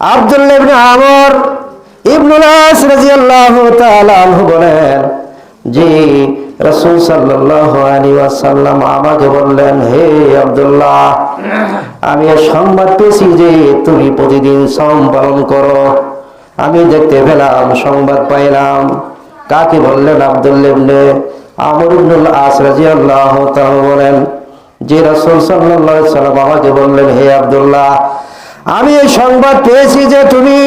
বলেন বললেন, হে আব্দুল্লাহ, আমি সংবাদ পেয়েছি যে তুমি প্রতিদিন সম পালন করো। আমি দেখতে পেলাম, সংবাদ পাইলাম। কাকে বললেন আব্দুল্লাহ আমর ইবনুল আস বলেন যে রাসূল সাল্লাল্লাহু আলাইহি আমাকে বললেন, হে আব্দুল্লাহ আমি এই সংবাদ পেয়েছি যে তুমি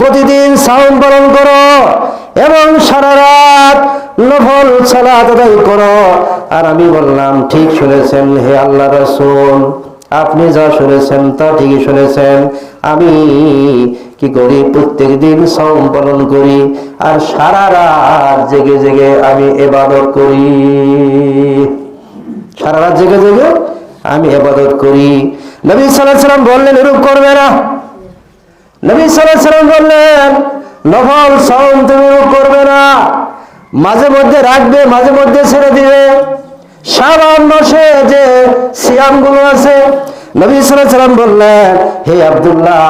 প্রতিদিন সাউন পালন করো এবং সারা রাত নফল সালাত আদায় করো। আর আমি বললাম, ঠিক শুনেছেন হে আল্লাহ রসুল। আপনি যা শুনেছেন তা ঠিকই শুনেছেন। আমি কি করি? প্রত্যেক দিন সাউন পালন করি আর সারা রাত জেগে জেগে আমি এবাদত করি। সারা রাত জেগে জেগে আমি এবাদত করি। নবী সাল্লাহ বললেন, এরূপ করবে না। নবী সাল্লাহ বললেন, নফল সাউন তুমি করবে না। মাঝে মধ্যে রাখবে, মাঝে মধ্যে ছেড়ে দিবে। সাবান মাসে যে সিয়ামগুলো আছে, নবী সাল্লাহ বললেন, হে আব্দুল্লাহ,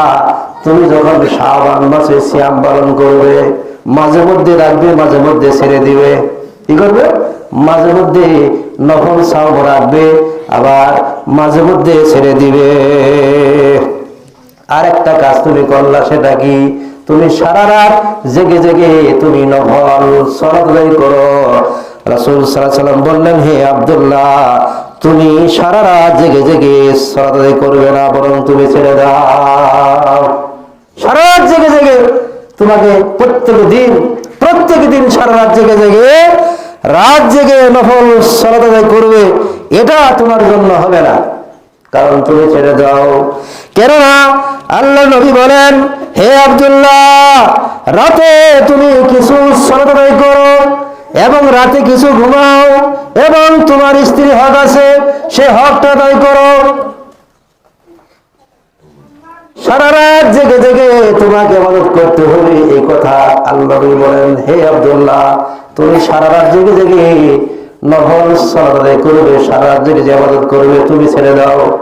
তুমি যখন শাবান মাসে সিয়াম পালন করবে, মাঝে মধ্যে রাখবে, মাঝে মধ্যে ছেড়ে দিবে। কি করবে? মাঝে মধ্যে নফল সাম রাখবে, আবার মাঝে মধ্যে ছেড়ে দিবে। আর একটা কাজ তুমি করলা, সেটা কি? তুমি সারা রাত জেগে জেগে তুমি নফল সরাদাই করো। রাসুল সাল্লাম বললেন, হে আব্দুল্লাহ, তুমি সারা রাত জেগে জেগে সরাদাই করবে না, বরং তুমি ছেড়ে দাও। সারা রাত জেগে জেগে তোমাকে প্রত্যেক দিন প্রত্যেক দিন সারা রাত জেগে জেগে, রাত জেগে নফল সলাত আদায় করবে। এটা তোমার জন্য হবে না। কারণ তুমি ছেড়ে দাও। কেননা আল্লাহ নবী বলেন, হে আব্দুল্লাহ, রাতে তুমি কিছু আদায় করো এবং রাতে কিছু ঘুমাও এবং তোমার স্ত্রী হক আছে, সে হকটা আদায় করো। সারা রাত জেগে জেগে তোমাকে মদত করতে হবে এই কথা আল্লাহ বলেন, হে আব্দুল্লাহ, তুমি সারা রাত জেগে জেগে সলাদায় করবে, সারা যে আবাদত করবে, তুমি ছেড়ে দাও।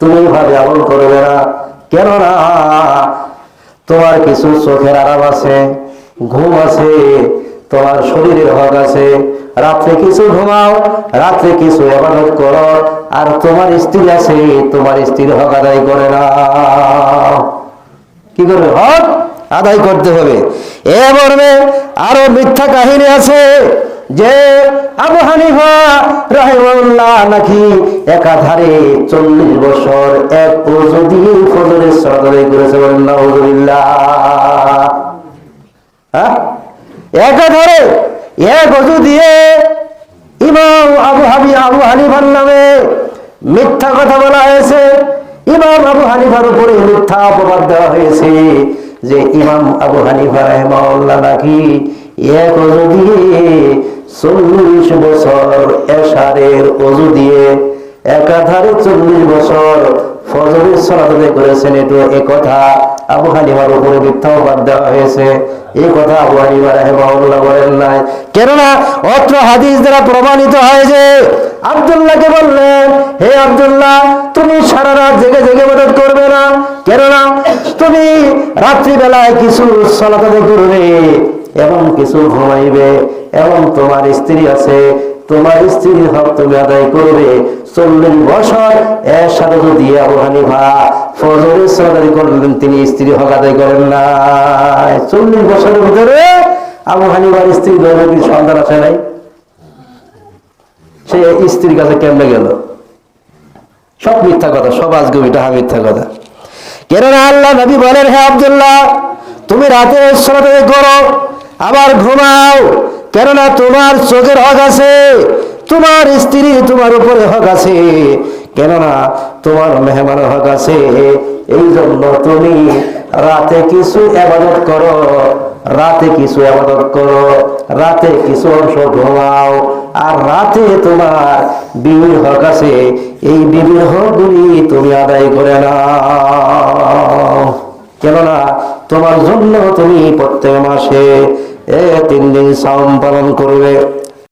তুমি ভাবে আমল করবে না। কেননা তোমার কিছু চোখের আরাম আছে, ঘুম আছে, তোমার শরীরের হক আছে। রাত্রে কিছু ঘুমাও, রাত্রে কিছু আবাদত করো, আর তোমার স্ত্রী আছে, তোমার স্ত্রীর হক আদায় করে না। কি করবে? হক আদায় করতে হবে। এ মর্মে আরও মিথ্যা কাহিনী আছে। যে আবু হানিফা রাহিমাহুল্লাহ নাকি একাধারে চল্লিশ বছর এক ওজু দিয়ে ফজরের সদাই করেছে হ্যাঁ? একাধারে এক অজু দিয়ে ইমাম আবু হাবি, আবু হানিফার নামে মিথ্যা কথা বলা হয়েছে। ইমাম আবু হানিফার উপরে মিথ্যা অপবাদ দেওয়া হয়েছে যে ইমাম আবু হানিফা রহমাউল্লাহ নাকি এক অজু দিয়ে চল্লিশ বছর এশারের অজু দিয়ে একাধারে চল্লিশ বছর ফজরের সলাতে করেছেন এটু এ কথা আবু হানিমার উপরে দেওয়া হয়েছে। এই কথা আবু বলেন নাই। কেননা অত্র হাদিস দ্বারা প্রমাণিত হয় যে বললেন, হে আব্দুল্লাহ, তুমি সারা রাত জেগে জেগে মদত করবে না? কেননা তুমি রাত্রিবেলায় কিছু সলাতে করবে। এবং কিছু ঘুমাইবে এবং তোমার স্ত্রী আছে, তোমার স্ত্রীর হক তুমি আদায় করবে। চল্লিশ বছর এর সাথে যদি আবু হানিফা ফজরের সরকারি করলেন তিনি স্ত্রী হক আদায় করেন না চল্লিশ বছরের ভিতরে আবু হানিফার স্ত্রী দৈনন্দিন সন্তান আছে নাই? সে স্ত্রীর কাছে কেমনে গেল? সব মিথ্যা কথা, সব আজকে মিঠা মিথ্যা কথা। কেননা আল্লাহ নবী বলেন, হে আব্দুল্লাহ, তুমি রাতে সলাতে করো আবার ঘুমাও। কেননা তোমার চোখের হক আছে, তোমার স্ত্রী তোমার উপরে হক আছে। কেননা তোমার মেহমানের হক আছে এই জন্য তুমি রাতে কিছু আবাদত করো, রাতে কিছু আবাদত করো, রাতে কিছু অংশ ঘুমাও। আর রাতে তোমার বিবির হক আছে, এই বিবির হকগুলি তুমি আদায় করে না কেননা তোমার জন্য তুমি প্রত্যেক মাসে এ তিন দিন সাম পালন করবে।